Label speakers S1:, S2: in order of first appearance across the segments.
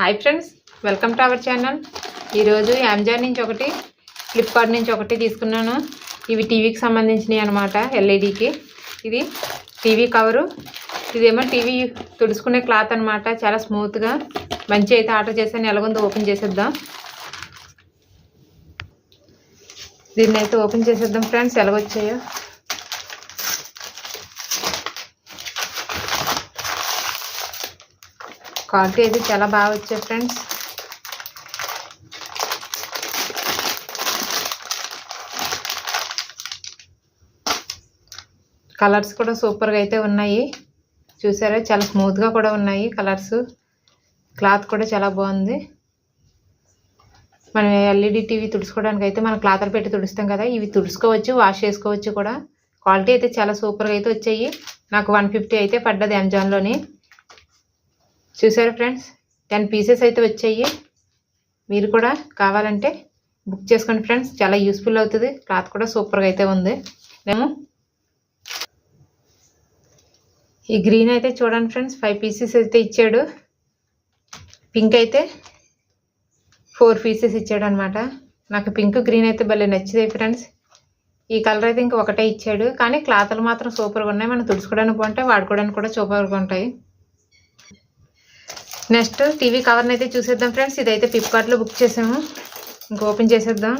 S1: Hi friends welcome to our channel ఈరోజు Amazon నుంచి ఒకటి ఫ్లిప్కార్ట్ నుంచి ఒకటి తీసుకున్నాను. ఇవి టీవీకి సంబంధించినవి అనమాట ఎల్ఈడికి ఇది టీవీ కవరు. ఇదేమో టీవీ తుడుచుకునే క్లాత్ అనమాట చాలా స్మూత్గా మంచి అయితే ఆర్డర్ చేశాను ఎలాగుందో ఓపెన్ చేసేద్దాం. దీన్ని అయితే ఓపెన్ చేసేద్దాం ఫ్రెండ్స్ ఎలాగొచ్చాయో. క్వాలిటీ అయితే చాలా బాగా వచ్చాయి ఫ్రెండ్స్. కలర్స్ కూడా సూపర్గా అయితే ఉన్నాయి. చూసారా? చాలా స్మూత్గా కూడా ఉన్నాయి కలర్స్. క్లాత్ కూడా చాలా బాగుంది. మనం ఎల్ఈడి టీవీ తుడుచుకోవడానికి అయితే మనం క్లాత్లు పెట్టి తుడుస్తాం కదా ఇవి తుడుచుకోవచ్చు వాష్ చేసుకోవచ్చు కూడా. క్వాలిటీ అయితే చాలా సూపర్గా అయితే వచ్చాయి. నాకు వన్ ఫిఫ్టీ అయితే పడ్డది అమెజాన్లోని చూసారు ఫ్రెండ్స్? టెన్ పీసెస్ అయితే వచ్చాయి. మీరు కూడా కావాలంటే బుక్ చేసుకోండి ఫ్రెండ్స్. చాలా యూస్ఫుల్ అవుతుంది. క్లాత్ కూడా సూపర్గా అయితే ఉంది. మేము ఈ గ్రీన్ అయితే చూడండి ఫ్రెండ్స్. ఫైవ్ పీసెస్ అయితే ఇచ్చాడు. పింక్ అయితే ఫోర్ పీసెస్ ఇచ్చాడు అనమాట నాకు పింక్ గ్రీన్ అయితే భలే నచ్చింది ఫ్రెండ్స్. ఈ కలర్ అయితే ఇంక ఒకటే ఇచ్చాడు. కానీ క్లాత్లు మాత్రం సూపర్గా ఉన్నాయి. మనం తుడుచుకోవడానికి బాగుంటాయి వాడుకోవడానికి కూడా సూపర్గా ఉంటాయి. నెక్స్ట్ టీవీ కవర్ని అయితే చూసేద్దాం ఫ్రెండ్స్. ఇదైతే ఫ్లిప్కార్ట్లో బుక్ చేసాము. ఇంక ఓపెన్ చేసేద్దాం.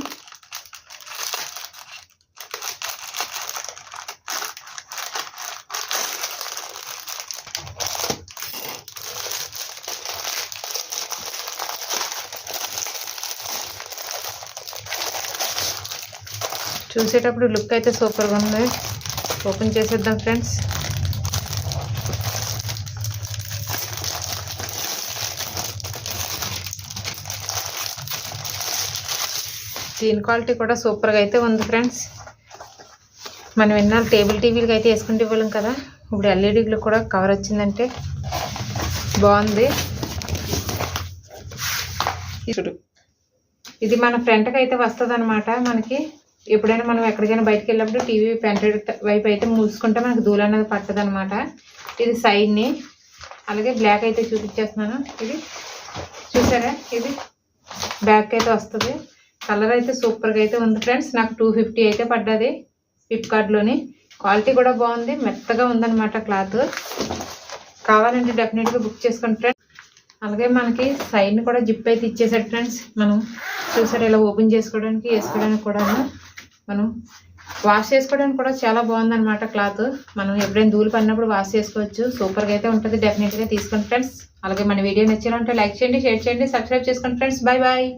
S1: చూసేటప్పుడు లుక్ అయితే సూపర్గా ఉంది. ఓపెన్ చేసేద్దాం ఫ్రెండ్స్. స్క్రీన్ క్వాలిటీ కూడా సూపర్గా అయితే ఉంది ఫ్రెండ్స్. మనం ఎన్నాళ్ళు టేబుల్ టీవీలకి అయితే వేసుకుంటే ఇవ్వలేం కదా? ఇప్పుడు ఎల్ఈడీలో కూడా కవర్ వచ్చిందంటే బాగుంది. చూడు. ఇది మన ఫ్రంట్కి అయితే వస్తుంది అనమాట మనకి. ఎప్పుడైనా మనం ఎక్కడికైనా బయటకు వెళ్ళినప్పుడు టీవీ పెంటెడ్ వైపు అయితే మూసుకుంటే మనకి దూరం అనేది పట్టదు అనమాట ఇది సైడ్ని అలాగే బ్లాక్ అయితే చూపించేస్తున్నాను. ఇది చూసారా? ఇది బ్యాక్ అయితే వస్తుంది. కలర్ అయితే సూపర్గా అయితే ఉంది ఫ్రెండ్స్. నాకు టూ ఫిఫ్టీ అయితే పడ్డది. ఫ్లిప్కార్ట్లోని క్వాలిటీ కూడా బాగుంది. మెత్తగా ఉందన్నమాట క్లాత్. కావాలంటే డెఫినెట్గా బుక్ చేసుకోండి ఫ్రెండ్స్. అలాగే మనకి సైడ్ని కూడా జిప్ అయితే ఇచ్చేసాడు ఫ్రెండ్స్. మనం చూసారు ఇలా ఓపెన్ చేసుకోవడానికి వేసుకోవడానికి కూడా మనం వాష్ చేసుకోవడానికి కూడా చాలా బాగుందన్నమాట క్లాత్. మనం ఎప్పుడైనా ధూళి పడినప్పుడు వాష్ చేసుకోవచ్చు. సూపర్గా అయితే ఉంటుంది. డెఫినెట్గా తీసుకోండి ఫ్రెండ్స్. అలాగే మన వీడియో నచ్చాలంటే లైక్ చేయండి షేర్ చేయండి సబ్స్క్రైబ్ చేసుకోండి ఫ్రెండ్స్. Bye bye